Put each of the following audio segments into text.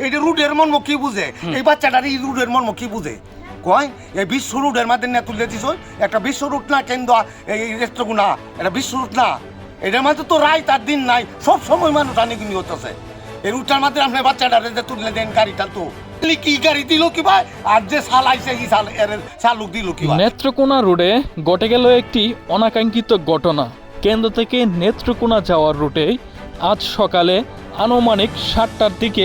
এই যে রুডের মর্ম কি বুঝে? এই বাচ্চাটার এই রুডের মর্ম কি বুঝে? কয় এই বিশ্ব রুডের মাধ্যমে তুলে দিছ একটা বিশ্ব রুট না কেন্দ্র এই রেস্ট্রগুনা এটা বিশ্ব রুট না। এটার মাঝে তো রায় তার দিন নাই। সব সময় মানুষ আনি কিনি হতেছে এই রুটটার মাধ্যমে আপনি বাচ্চাটারে যে তুলে দেন গাড়িটা তো। কি গাড়ি দিল কি ভাই? আর যে সাল আইছে এই চালুক দিল কি নেত্রকোনা রোডে ঘটে গেল একটি অনাকাঙ্ক্ষিত ঘটনা। কেন্দ্র থেকে নেত্রকোনা যাওয়ার রুটে আজ সকালে আনুমানিক সাতটার দিকে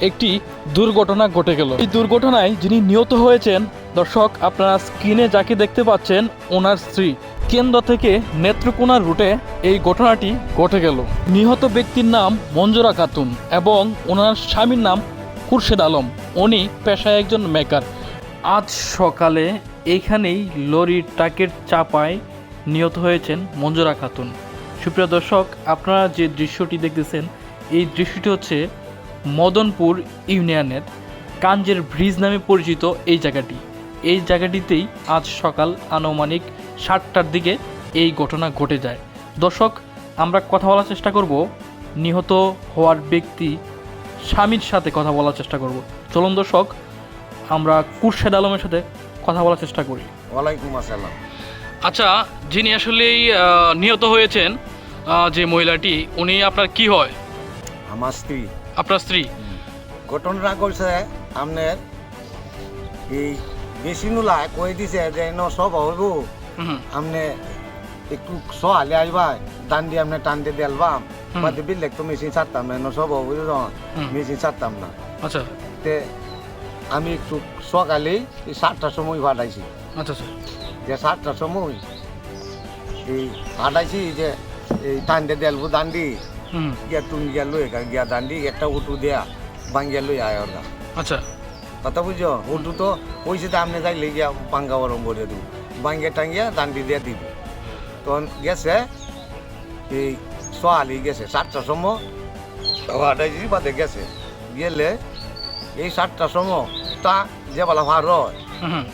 একটি দুর্ঘটনা ঘটে গেল। এই দুর্ঘটনায় যিনি নিহত হয়েছেন, দর্শক, আপনারা স্ক্রিনে যাকে দেখতে পাচ্ছেন, ওনার স্ত্রী। কেন্দ্র থেকে নেত্রকোনার রুটে এই ঘটনাটি ঘটে গেল। নিহত ব্যক্তির নাম মঞ্জুরা খাতুন এবং ওনার স্বামীর নাম খুরশেদ আলম। উনি পেশায় একজন মেকার। আজ সকালে এইখানেই লরির ট্রাকের চাপায় নিহত হয়েছেন মঞ্জুরা খাতুন। সুপ্রিয় দর্শক, আপনারা যে দৃশ্যটি দেখতেছেন, এই দৃশ্যটি হচ্ছে মদনপুর ইউনিয়নের কাঞ্জের ব্রিজ নামে পরিচিত এই জায়গাটি। এই জায়গাটিতেই আজ সকাল আনুমানিক সাতটার দিকে এই ঘটনা ঘটে যায়। দর্শক আমরা কথা বলার চেষ্টা করব। নিহত হওয়ার ব্যক্তি স্বামীর সাথে কথা বলার চেষ্টা করব। চলুন দর্শক আমরা কুরশেদ আলমের সাথে কথা বলার চেষ্টা করি। ওয়ালাইকুম আসসালাম। আচ্ছা যিনি আসলেই নিহত হয়েছেন যে মহিলাটি উনি আপনার কি হয়? আমার স্ত্রী। আপনার স্ত্রী? ঘটনাটা করছে আপনার এই বেশি নুলা কই দিছে যে ন সব হইব। আমনে একটু সহালে আসবা টান দিয়ে আপনি টান দিয়ে দেলবাম। বাদে বিলেক তো মেশিন ছাড়তাম না ন সব হইব। মেশিন ছাড়তাম না। আচ্ছা। তে আমি একটু সকালেই এই সাতটার সময় ফাটাইছি আচ্ছা স্যার যে সাতটার সময় এই ফাটাইছি যে এই টান দিয়ে দেলবো দান্ডি হুম তুন গিয়া লই গিয়া দান্ডি একটা উঠু দেয়া বাঙ্গিয়া লই আয় ওরা আচ্ছা। কথা বুঝছ? উঠু তো পয়সা তো আপনি যাইলে গিয়া পাঙ্গা গরম করে দিব। বাঙ্গিয়া টাঙ্গিয়া দান্ডি দিয়ে দিব। তখন গেছে এই সোয়ালি গেছে সাতটার সময় হাটাইছি বাদে গেছে। গেলে এই সাতটার সময় তা যে বেলা ভার হুম।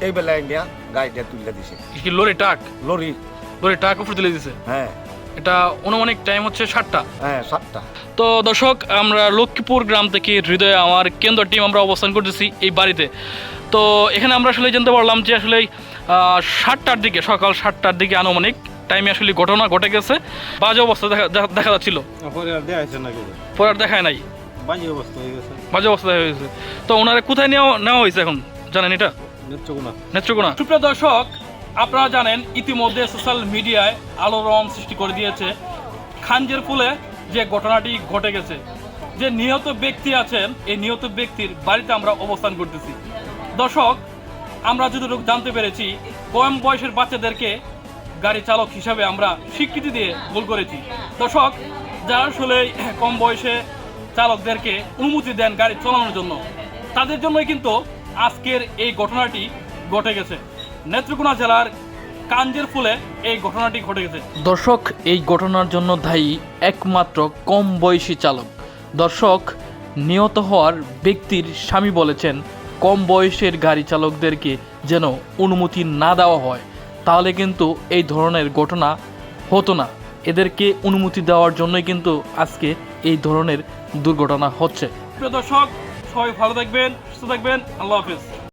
এই বেলা ইন্ডিয়া গাড়িটা তুলে দিছে। কি লরি টাক লরি। লরি টাক উপরে তুলে দিছে? হ্যাঁ। এটা অনুমানিক টাইম হচ্ছে সাতটা। হ্যাঁ সাতটা। তো দর্শক আমরা লক্ষ্মীপুর গ্রাম থেকে হৃদয় আমার কেন্দ্র টিম আমরা অবস্থান করতেছি এই বাড়িতে। তো এখানে আমরা আসলে জানতে পারলাম যে আসলে সাতটার দিকে সকাল সাতটার দিকে আনুমানিক টাইমে আসলে ঘটনা ঘটে গেছে। বাজে অবস্থা দেখা যাচ্ছিল। পরে আর দেখাইছে না কিছু পরে আর দেখায় নাই। বাজে অবস্থা হয়ে গেছে। বাজে অবস্থা দেখা হয়েছে তো ওনারা কোথায় নেওয়া নেওয়া হয়েছে এখন? জানেন এটা? নেত্রকোনা। নেত্রকোনা। সুপ্রিয় দর্শক আপনারা জানেন, ইতিমধ্যে সোশ্যাল মিডিয়ায় আলোড়ন সৃষ্টি করে দিয়েছে। খাঞ্জের ফুলে যে ঘটনাটি ঘটে গেছে, যে নিহত ব্যক্তি আছেন, এই নিহত ব্যক্তির বাড়িতে আমরা অবস্থান করতেছি। দর্শক, আমরা যতটুকু জানতে পেরেছি, কম বয়সের বাচ্চাদেরকে গাড়ি চালক হিসাবে আমরা স্বীকৃতি দিয়ে ভুল করেছি। দর্শক, যারা আসলে কম বয়সে চালকদেরকে অনুমতি দেন গাড়ি চালানোর জন্য, তাদের জন্যই কিন্তু আজকের এই ঘটনাটি ঘটে গেছে। নেত্রকোনা জেলার কাঞ্জের ফুলে এই ঘটনাটি ঘটে গেছে। দর্শক এই ঘটনার জন্য দায়ী একমাত্র কম বয়সী চালক। দর্শক নিহত হওয়ার ব্যক্তির স্বামী বলেছেন কম বয়সের গাড়ি চালকদেরকে যেন অনুমতি না দেওয়া হয় তাহলে কিন্তু এই ধরনের ঘটনা হতো না। এদেরকে অনুমতি দেওয়ার জন্যই কিন্তু আজকে এই ধরনের দুর্ঘটনা হচ্ছে। প্রিয় দর্শক সবাই ভালো থাকবেন সুস্থ থাকবেন আল্লাহ হাফিজ।